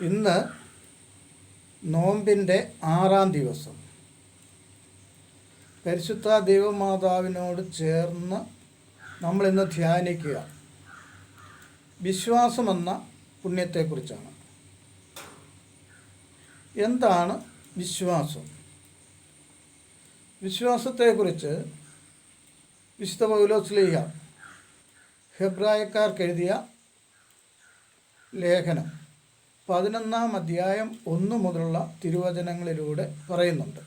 ഇന്ന് നോമ്പിന്റെ ആറാം ദിവസം. പരിശുദ്ധ ദൈവമാതാവിനോട് ചേർന്ന് നമ്മൾ ഇന്ന് ധ്യാനിക്കുക. വിശ്വാസമെന്ന പുണ്യത്തെക്കുറിച്ചാണ്. എന്താണ് വിശ്വാസം? വിശ്വാസത്തെക്കുറിച്ച് വിശുദ്ധ പൗലോസ്ലീഹ ഹെബ്രായക്കാർക്ക് എഴുതിയ ലേഖനം. പതിനൊന്നാം അധ്യായം ഒന്നു മുതലുള്ള തിരുവചനങ്ങളിലൂടെ പറയുന്നുണ്ട്.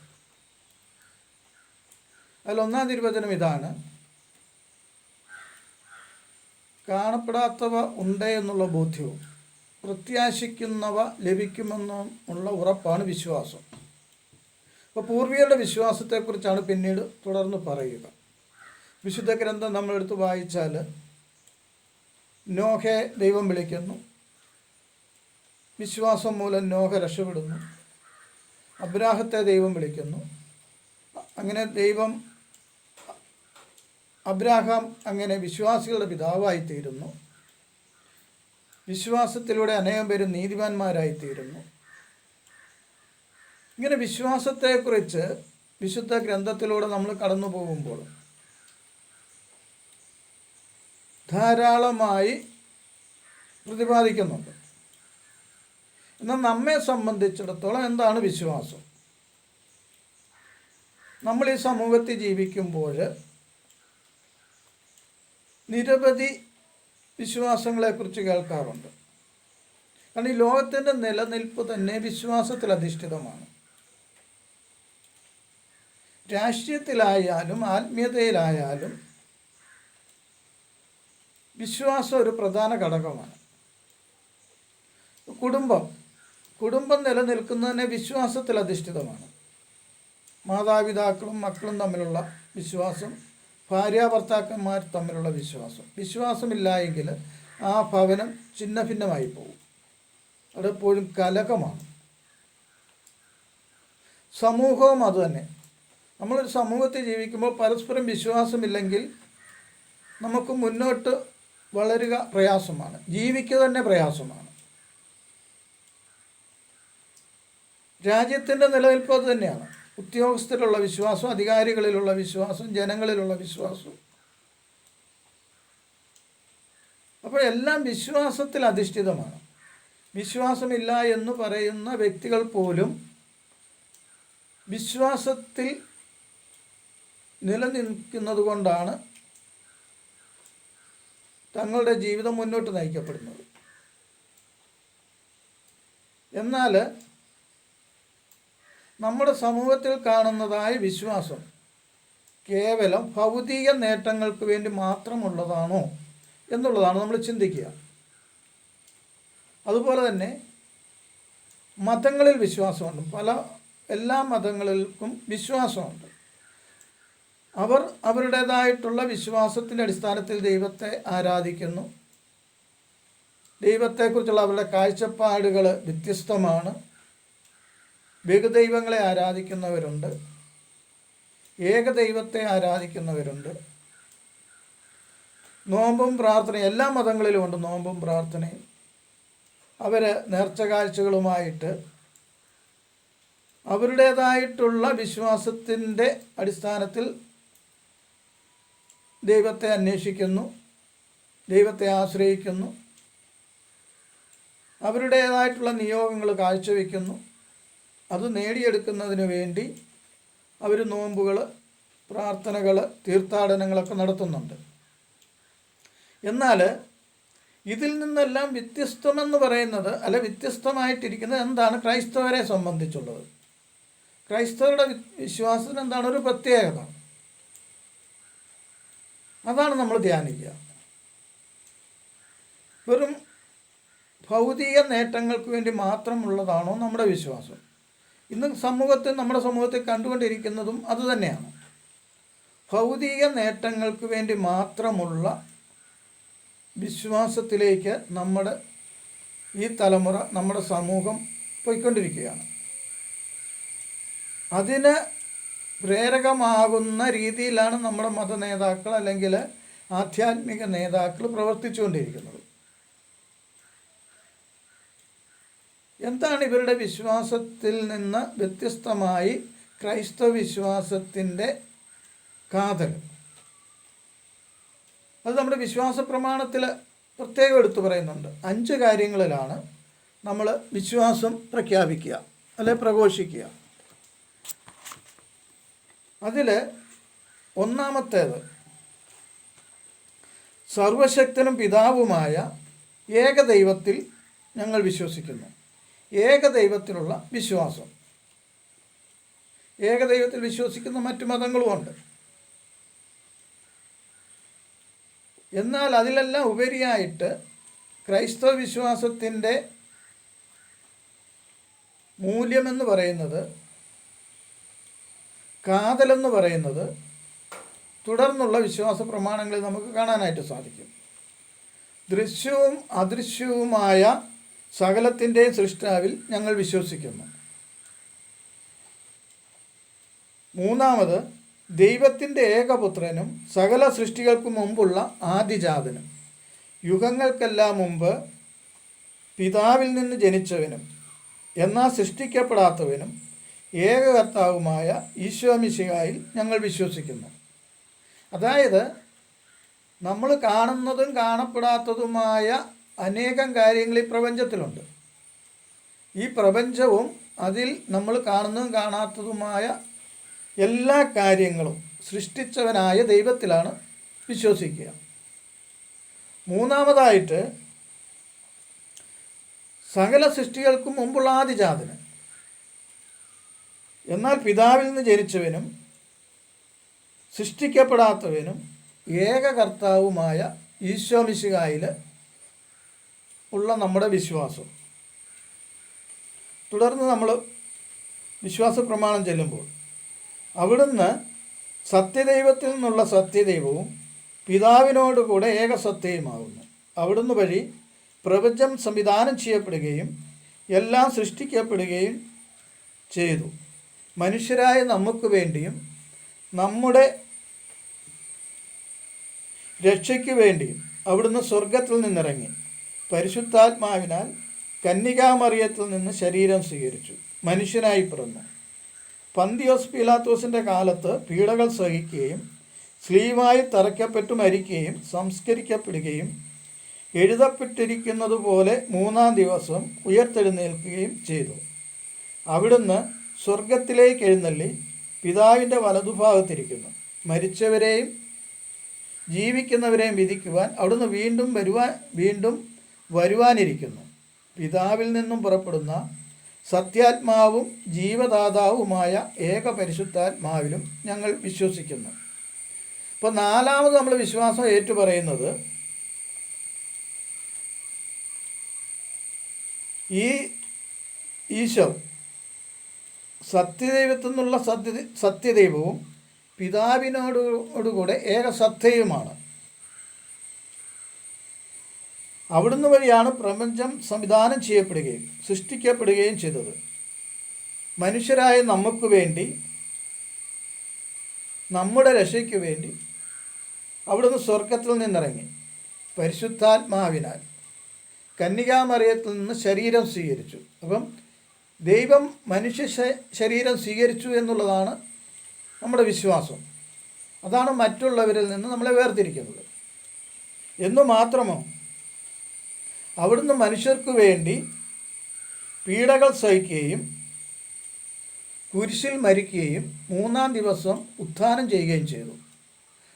അതിൽ ഒന്നാം തിരുവചനം ഇതാണ് കാണപ്പെടാത്തവ ഉണ്ട് എന്നുള്ള ബോധ്യവും പ്രത്യാശിക്കുന്നവ ലഭിക്കുമെന്നുള്ള ഉറപ്പാണ് വിശ്വാസം. അപ്പോൾ പൂർവികരുടെ വിശ്വാസത്തെക്കുറിച്ചാണ് പിന്നീട് തുടർന്ന് പറയുക. വിശുദ്ധ ഗ്രന്ഥം നമ്മളെടുത്ത് വായിച്ചാൽ നോഹെ ദൈവം വിളിക്കുന്നു വിശ്വാസം മൂലം നോഹ രക്ഷപ്പെടുന്നു. അബ്രാഹത്തെ ദൈവം വിളിക്കുന്നു. അങ്ങനെ ദൈവം അബ്രാഹാം അങ്ങനെ വിശ്വാസികളുടെ പിതാവായി തീരുന്നു. വിശ്വാസത്തിലൂടെ അനേകം പേര് നീതിമാന്മാരായിത്തീരുന്നു. ഇങ്ങനെ വിശ്വാസത്തെക്കുറിച്ച് വിശുദ്ധ ഗ്രന്ഥത്തിലൂടെ നമ്മൾ കടന്നു പോകുമ്പോൾ ധാരാളമായി പ്രതിപാദിക്കുന്നുണ്ട്. എന്നാൽ നമ്മെ സംബന്ധിച്ചിടത്തോളം എന്താണ് വിശ്വാസം? നമ്മൾ ഈ സമൂഹത്തിൽ ജീവിക്കുമ്പോൾ നിരവധി വിശ്വാസങ്ങളെക്കുറിച്ച് കേൾക്കാറുണ്ട്. കാരണം ഈ ലോകത്തിന്റെ നിലനിൽപ്പ് തന്നെ വിശ്വാസത്തിൽ അധിഷ്ഠിതമാണ്. രാഷ്ട്രീയത്തിലായാലും ആത്മീയതയിലായാലും വിശ്വാസം ഒരു പ്രധാന ഘടകമാണ്. കുടുംബം കുടുംബം നിലനിൽക്കുന്നതിന് വിശ്വാസത്തിൽ അധിഷ്ഠിതമാണ്. മാതാപിതാക്കളും മക്കളും തമ്മിലുള്ള വിശ്വാസം ഭാര്യ ഭർത്താക്കന്മാർ തമ്മിലുള്ള വിശ്വാസം. വിശ്വാസമില്ലായെങ്കിൽ ആ ഭവനം ഛിന്ന ഭിന്നമായി പോകും. അവിടെ എപ്പോഴും കലകമാണ് സമൂഹവും അതുതന്നെ നമ്മളൊരു സമൂഹത്തിൽ ജീവിക്കുമ്പോൾ പരസ്പരം വിശ്വാസമില്ലെങ്കിൽ നമുക്ക് മുന്നോട്ട് വളരുക പ്രയാസമാണ്. ജീവിക്കുക തന്നെ പ്രയാസമാണ്. രാജ്യത്തിന്റെ നിലനിൽപ്പ് അത് തന്നെയാണ്. ഉദ്യോഗസ്ഥരിലുള്ള വിശ്വാസം അധികാരികളിലുള്ള വിശ്വാസം ജനങ്ങളിലുള്ള വിശ്വാസം. അപ്പോൾ എല്ലാം വിശ്വാസത്തിൽ അധിഷ്ഠിതമാണ്. വിശ്വാസമില്ല എന്ന് പറയുന്ന വ്യക്തികൾ പോലും വിശ്വാസത്തിൽ നിലനിൽക്കുന്നത് കൊണ്ടാണ് തങ്ങളുടെ ജീവിതം മുന്നോട്ട് നയിക്കപ്പെടുന്നത്. എന്നാൽ നമ്മുടെ സമൂഹത്തിൽ കാണുന്നതായ വിശ്വാസം കേവലം ഭൗതിക നേട്ടങ്ങൾക്ക് വേണ്ടി മാത്രമുള്ളതാണോ എന്നുള്ളതാണ് നമ്മൾ ചിന്തിക്കുക. അതുപോലെ തന്നെ മതങ്ങളിൽ വിശ്വാസമുണ്ട്. പല എല്ലാ മതങ്ങൾക്കും വിശ്വാസമുണ്ട്. അവർ അവരുടേതായിട്ടുള്ള വിശ്വാസത്തിന്റെ അടിസ്ഥാനത്തിൽ ദൈവത്തെ ആരാധിക്കുന്നു. ദൈവത്തെക്കുറിച്ചുള്ള അവരുടെ കാഴ്ചപ്പാടുകൾ വ്യത്യസ്തമാണ്. ബഹുദൈവങ്ങളെ ആരാധിക്കുന്നവരുണ്ട്. ഏകദൈവത്തെ ആരാധിക്കുന്നവരുണ്ട്. നോമ്പും പ്രാർത്ഥനയും എല്ലാ മതങ്ങളിലും ഉണ്ട് നോമ്പും പ്രാർത്ഥനയും. അവർ നേർച്ച കാഴ്ചകളുമായിട്ട് അവരുടേതായിട്ടുള്ള വിശ്വാസത്തിന്റെ അടിസ്ഥാനത്തിൽ ദൈവത്തെ അന്വേഷിക്കുന്നു ദൈവത്തെ ആശ്രയിക്കുന്നു. അവരുടേതായിട്ടുള്ള നിയോഗങ്ങൾ കാഴ്ചവെക്കുന്നു. അത് നേടിയെടുക്കുന്നതിന് വേണ്ടി അവർ നോമ്പുകൾ പ്രാർത്ഥനകൾ തീർത്ഥാടനങ്ങളൊക്കെ നടത്തുന്നുണ്ട്. എന്നാൽ ഇതിൽ നിന്നെല്ലാം വ്യത്യസ്തമെന്ന് പറയുന്നത് അല്ല വ്യത്യസ്തമായിട്ടിരിക്കുന്നത് എന്താണ് ക്രൈസ്തവരെ സംബന്ധിച്ചുള്ളത്. ക്രൈസ്തവരുടെ വിശ്വാസത്തിന് എന്താണ് ഒരു പ്രത്യേകത. അതാണ് നമ്മൾ ധ്യാനിക്കുക. വെറും ഭൗതിക നേട്ടങ്ങൾക്ക് വേണ്ടി മാത്രമുള്ളതാണോ നമ്മുടെ വിശ്വാസം? ഇന്ന് സമൂഹത്തെ നമ്മുടെ സമൂഹത്തെ കണ്ടുകൊണ്ടിരിക്കുന്നതും അതുതന്നെയാണ് ഭൗതിക നേട്ടങ്ങൾക്ക് വേണ്ടി മാത്രമുള്ള വിശ്വാസത്തിലേക്ക് നമ്മുടെ ഈ തലമുറ നമ്മുടെ സമൂഹം പോയിക്കൊണ്ടിരിക്കുകയാണ്. അതിന് പ്രേരകമാകുന്ന രീതിയിലാണ് നമ്മുടെ മത നേതാക്കൾ അല്ലെങ്കിൽ ആധ്യാത്മിക നേതാക്കൾ പ്രവർത്തിച്ചുകൊണ്ടിരിക്കുന്നത്. എന്താണ് ഇവരുടെ വിശ്വാസത്തിൽ നിന്ന് വ്യത്യസ്തമായി ക്രൈസ്തവ വിശ്വാസത്തിന്റെ കാതൽ? അത് നമ്മുടെ വിശ്വാസ പ്രമാണത്തിൽ പ്രത്യേകം എടുത്തു പറയുന്നുണ്ട്. അഞ്ച് കാര്യങ്ങളിലാണ് നമ്മൾ വിശ്വാസം പ്രഖ്യാപിക്കുക അല്ലെ പ്രഘോഷിക്കുക. അതിൽ ഒന്നാമത്തേത് സർവശക്തനും പിതാവുമായ ഏകദൈവത്തിൽ ഞങ്ങൾ വിശ്വസിക്കുന്നു. ഏകദൈവത്തിലുള്ള വിശ്വാസം. ഏകദൈവത്തിൽ വിശ്വസിക്കുന്ന മറ്റു മതങ്ങളുമുണ്ട്. എന്നാൽ അതിലെല്ലാം ഉപരിയായിട്ട് ക്രൈസ്തവ വിശ്വാസത്തിന്റെ മൂല്യമെന്ന് പറയുന്നത് കാതലെന്ന് പറയുന്നത് തുടർന്നുള്ള വിശ്വാസ പ്രമാണങ്ങളിൽ നമുക്ക് കാണാനായിട്ട് സാധിക്കും. ദൃശ്യവും അദൃശ്യവുമായ സകലത്തിന്റെയും സൃഷ്ടാവിൽ ഞങ്ങൾ വിശ്വസിക്കുന്നു. മൂന്നാമത് ദൈവത്തിന്റെ ഏകപുത്രനും സകല സൃഷ്ടികൾക്കു മുമ്പുള്ള ആദിജാതനും. യുഗങ്ങൾക്കെല്ലാം മുമ്പ് പിതാവിൽ നിന്ന് ജനിച്ചവനും എന്നാൽ സൃഷ്ടിക്കപ്പെടാത്തവനും ഏകകർത്താവുമായ ഈശോമിശിഹായിൽ ഞങ്ങൾ വിശ്വസിക്കുന്നു. അതായത് നമ്മൾ കാണുന്നതും കാണപ്പെടാത്തതുമായ അനേകം കാര്യങ്ങൾ ഈ പ്രപഞ്ചത്തിലുണ്ട്. ഈ പ്രപഞ്ചവും അതിൽ നമ്മൾ കാണുന്നതും കാണാത്തതുമായ എല്ലാ കാര്യങ്ങളും സൃഷ്ടിച്ചവനായ ദൈവത്തിലാണ് വിശ്വസിക്കുക. മൂന്നാമതായിട്ട് സകല സൃഷ്ടികൾക്കും മുമ്പുള്ള ആദിജാതന് എന്നാൽ പിതാവിൽ നിന്ന് ജനിച്ചവനും സൃഷ്ടിക്കപ്പെടാത്തവനും ഏകകർത്താവുമായ ഈശോമിശികായിൽ ഉള്ള നമ്മുടെ വിശ്വാസം. തുടർന്ന് നമ്മൾ വിശ്വാസ പ്രമാണം ചെല്ലുമ്പോൾ അവിടുന്ന് സത്യദൈവത്തിൽ നിന്നുള്ള സത്യദൈവവും പിതാവിനോട് കൂടെ ഏകസത്യയുമാകുന്നു അവിടുന്ന് വഴി പ്രപഞ്ചം സംവിധാനം ചെയ്യപ്പെടുകയും എല്ലാം സൃഷ്ടിക്കപ്പെടുകയും ചെയ്തു. മനുഷ്യരായ നമുക്ക് വേണ്ടിയും നമ്മുടെ രക്ഷയ്ക്ക് വേണ്ടിയും അവിടുന്ന് സ്വർഗത്തിൽ നിന്നിറങ്ങി. പരിശുദ്ധാത്മാവിനാൽ കന്യകാമറിയത്തിൽ നിന്ന് ശരീരം സ്വീകരിച്ചു. മനുഷ്യനായി പിറന്നു. പന്തിയോസ് പീലാത്തോസിന്റെ കാലത്ത് പീഡകൾ സഹിക്കുകയും സ്ലീവായി തറയ്ക്കപ്പെട്ടു മരിക്കുകയും സംസ്കരിക്കപ്പെടുകയും എഴുതപ്പെട്ടിരിക്കുന്നത് പോലെ മൂന്നാം ദിവസം ഉയർത്തെഴുന്നേൽക്കുകയും ചെയ്തു. അവിടുന്ന് സ്വർഗത്തിലേക്ക് എഴുന്നള്ളി പിതാവിന്റെ വലതുഭാഗത്തിരിക്കുന്നു. മരിച്ചവരെയും ജീവിക്കുന്നവരെയും വിധിക്കുവാൻ അവിടുന്ന് വീണ്ടും വരുവാൻ വീണ്ടും വരുവാനിരിക്കുന്നു. പിതാവിൽ നിന്നും പുറപ്പെടുന്ന സത്യാത്മാവും ജീവദാതാവുമായ ഏക പരിശുദ്ധാത്മാവിലും ഞങ്ങൾ വിശ്വസിക്കുന്നു. അപ്പോൾ നാലാമത് നമ്മൾ വിശ്വാസം ഏറ്റുപറയുന്നത് ഈ ഈശോ സത്യദൈവത്തിൽ നിന്നുള്ള സത്യ സത്യദൈവവും പിതാവിനോടുകൂടെ ഏക സത്യയുമാണ് അവിടുന്ന് വഴിയാണ് പ്രപഞ്ചം സംവിധാനം ചെയ്യപ്പെടുകയും സൃഷ്ടിക്കപ്പെടുകയും ചെയ്തത്. മനുഷ്യരായ നമുക്ക് വേണ്ടി നമ്മുടെ രക്ഷയ്ക്ക് വേണ്ടി അവിടുന്ന് സ്വർഗത്തിൽ നിന്നിറങ്ങി. പരിശുദ്ധാത്മാവിനാൽ കന്യകാമറിയത്തിൽ നിന്ന് ശരീരം സ്വീകരിച്ചു. അപ്പം ദൈവം മനുഷ്യ ശരീരം സ്വീകരിച്ചു എന്നുള്ളതാണ് നമ്മുടെ വിശ്വാസം. അതാണ് മറ്റുള്ളവരിൽ നിന്ന് നമ്മളെ വേർതിരിക്കുന്നത്. എന്നു മാത്രമോ അവിടുന്ന് മനുഷ്യർക്ക് വേണ്ടി പീഡകൾ സഹിക്കുകയും കുരിശിൽ മരിക്കുകയും മൂന്നാം ദിവസം ഉത്ഥാനം ചെയ്യുകയും ചെയ്തു.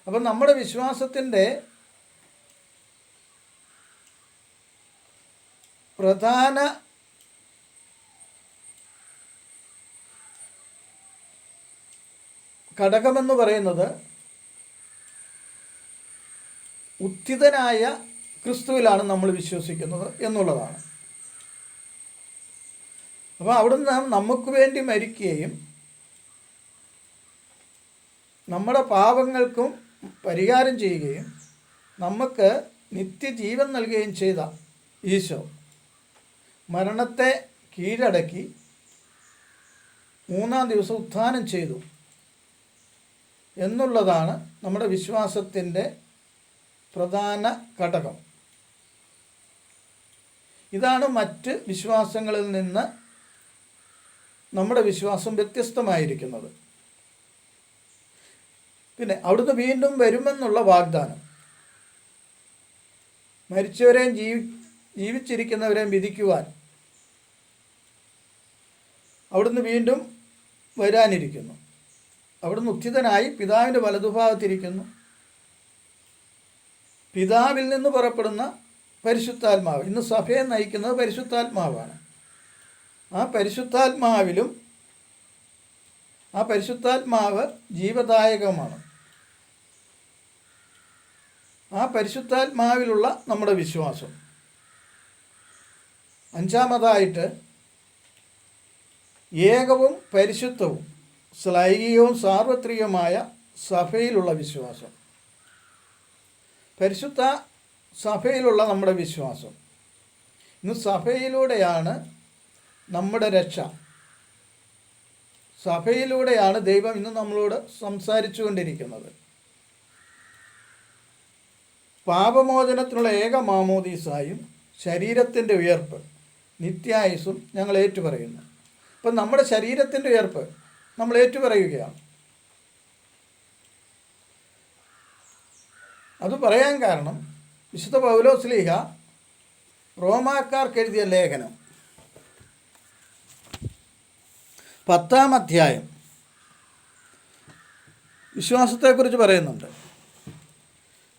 അപ്പം നമ്മുടെ വിശ്വാസത്തിന്റെ പ്രധാന ഘടകമെന്ന് പറയുന്നത് ഉത്ഥിതനായ ക്രിസ്തുവിലാണ് നമ്മൾ വിശ്വസിക്കുന്നത് എന്നുള്ളതാണ്. അപ്പോൾ അവിടുന്ന് നമുക്ക് വേണ്ടി മരിക്കുകയും നമ്മുടെ പാപങ്ങൾക്കും പരിഹാരം ചെയ്യുകയും നമുക്ക് നിത്യജീവൻ നൽകുകയും ചെയ്ത ഈശോ മരണത്തെ കീഴടക്കി മൂന്നാം ദിവസം ഉത്ഥാനം ചെയ്തു എന്നുള്ളതാണ് നമ്മുടെ വിശ്വാസത്തിന്റെ പ്രധാന ഘടകം. ഇതാണ് മറ്റ് വിശ്വാസങ്ങളിൽ നിന്ന് നമ്മുടെ വിശ്വാസം വ്യത്യസ്തമായിരിക്കുന്നത്. പിന്നെ അവിടുന്ന് വീണ്ടും വരുമെന്നുള്ള വാഗ്ദാനം. മരിച്ചവരെയും ജീവി ജീവിച്ചിരിക്കുന്നവരെയും വിധിക്കുവാൻ അവിടുന്ന് വീണ്ടും വരാനിരിക്കുന്നു. അവിടുന്ന് ഉത്ഥിതനായി പിതാവിന്റെ വലതുഭാഗത്തിരിക്കുന്നു. പിതാവിൽ നിന്ന് പുറപ്പെടുന്ന പരിശുദ്ധാത്മാവ്. ഇന്ന് സഭയെ നയിക്കുന്നത് പരിശുദ്ധാത്മാവാണ്. ആ പരിശുദ്ധാത്മാവിലും ആ പരിശുദ്ധാത്മാവ് ജീവദായകമാണ്. ആ പരിശുദ്ധാത്മാവിലുള്ള നമ്മുടെ വിശ്വാസം. അഞ്ചാമതായിട്ട് ഏകവും പരിശുദ്ധവും ശ്ലൈകികവും സാർവത്രികമായ സഭയിലുള്ള വിശ്വാസം. പരിശുദ്ധ സഭയിലുള്ള നമ്മുടെ വിശ്വാസം. ഇന്ന് സഭയിലൂടെയാണ് നമ്മുടെ രക്ഷ. സഭയിലൂടെയാണ് ദൈവം ഇന്ന് നമ്മളോട് സംസാരിച്ചു കൊണ്ടിരിക്കുന്നത് പാപമോചനത്തിനുള്ള ഏക മാമോദീസായും ശരീരത്തിന്റെ ഉയർപ്പ് നിത്യായുസും ഞങ്ങൾ ഏറ്റുപറയുന്നു. അപ്പം നമ്മുടെ ശരീരത്തിന്റെ ഉയർപ്പ് നമ്മൾ ഏറ്റുപറയുകയാണ്. അത് പറയാൻ കാരണം വിശുദ്ധ പൗലോസ്ലീഹ റോമാക്കാർക്ക് എഴുതിയ ലേഖനം. പത്താം അധ്യായം. വിശ്വാസത്തെക്കുറിച്ച് പറയുന്നുണ്ട്.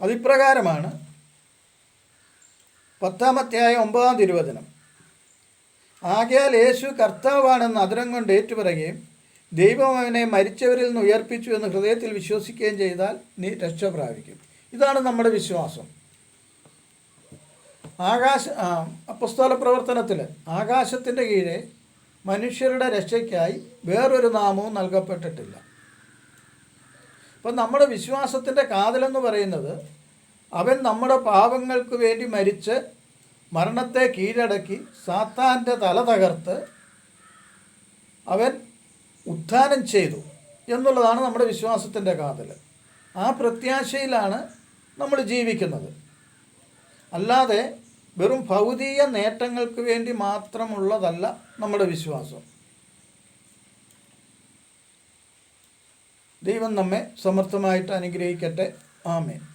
അതിപ്രകാരമാണ് പത്താം അധ്യായം ഒമ്പതാം തിരുവചനം ആകയാൽ യേശു കർത്താവാണെന്ന് അതിരം കൊണ്ട് ഏറ്റുപറയുകയും ദൈവം അവനെ മരിച്ചവരിൽ നിന്ന് ഉയർപ്പിച്ചു എന്ന് ഹൃദയത്തിൽ വിശ്വസിക്കുകയും ചെയ്താൽ നീ രക്ഷ പ്രാപിക്കും ഇതാണ് നമ്മുടെ വിശ്വാസം. ആകാശ അപ്പസ്തോല പ്രവർത്തനത്തിൽ ആകാശത്തിന്റെ കീഴെ മനുഷ്യരുടെ രക്ഷയ്ക്കായി വേറൊരു നാമവും നൽകപ്പെട്ടിട്ടില്ല. അപ്പം നമ്മുടെ വിശ്വാസത്തിന്റെ കാതലെന്ന് പറയുന്നത് അവൻ നമ്മുടെ പാപങ്ങൾക്ക് വേണ്ടി മരിച്ച് മരണത്തെ കീഴടക്കി സാത്താന്റെ തല തകർത്ത് അവൻ ഉത്ഥാനം ചെയ്തു എന്നുള്ളതാണ് നമ്മുടെ വിശ്വാസത്തിന്റെ കാതൽ ആ പ്രത്യാശയിലാണ് നമ്മൾ ജീവിക്കുന്നത്. അല്ലാതെ വെറും ഭൗതിക നേട്ടങ്ങൾക്ക് വേണ്ടി മാത്രമുള്ളതല്ല നമ്മുടെ വിശ്വാസം. ദൈവം നമ്മെ സമർത്ഥമായിട്ട് അനുഗ്രഹിക്കട്ടെ. ആമേൻ.